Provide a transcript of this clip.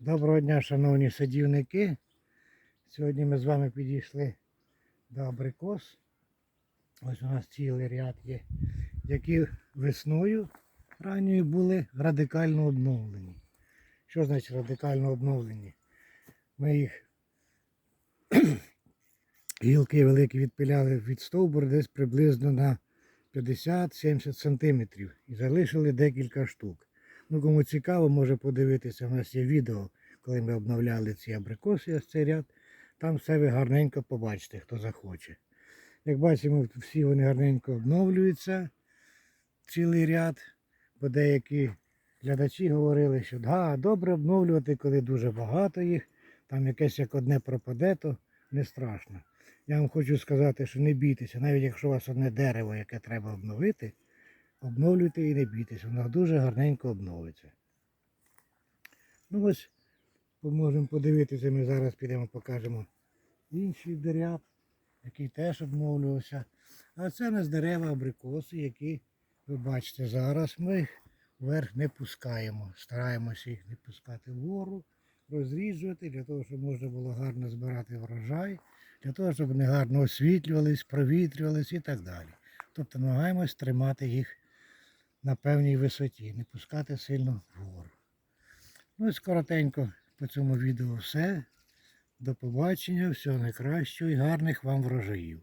Доброго дня, шановні садівники. Сьогодні ми з вами підійшли до абрикос. Ось у нас цілий ряд є, які весною ранньою були радикально обновлені. Що значить радикально обновлені? Ми їх гілки великі відпиляли від стовбур десь приблизно на 50-70 сантиметрів і залишили декілька штук. Ну, кому цікаво, може подивитися. У нас є відео, коли ми обновляли ці абрикоси, ось цей ряд. Там все ви гарненько побачите, хто захоче. Як бачимо, всі вони гарненько обновлюються, цілий ряд, бо деякі глядачі говорили, що да, добре обновлювати, коли дуже багато їх, там якесь як одне пропаде, то не страшно. Я вам хочу сказати, що не бійтеся, навіть якщо у вас одне дерево, яке треба обновити, обновлюйте і не бійтеся, воно дуже гарненько обновиться. Ну ось, можемо подивитися, ми зараз підемо покажемо інший ряд, який теж обновлювався. А це у нас дерева абрикоси, які ви бачите зараз. Ми їх вверх не пускаємо. Стараємося їх не пускати вгору, розріджувати, для того, щоб можна було гарно збирати врожай, для того, щоб вони гарно освітлювались, провітрювались і так далі. Тобто намагаємось тримати їх на певній висоті, не пускати сильно вгору. Ну і скоротенько по цьому відео все. До побачення, всього найкращого і гарних вам врожаїв.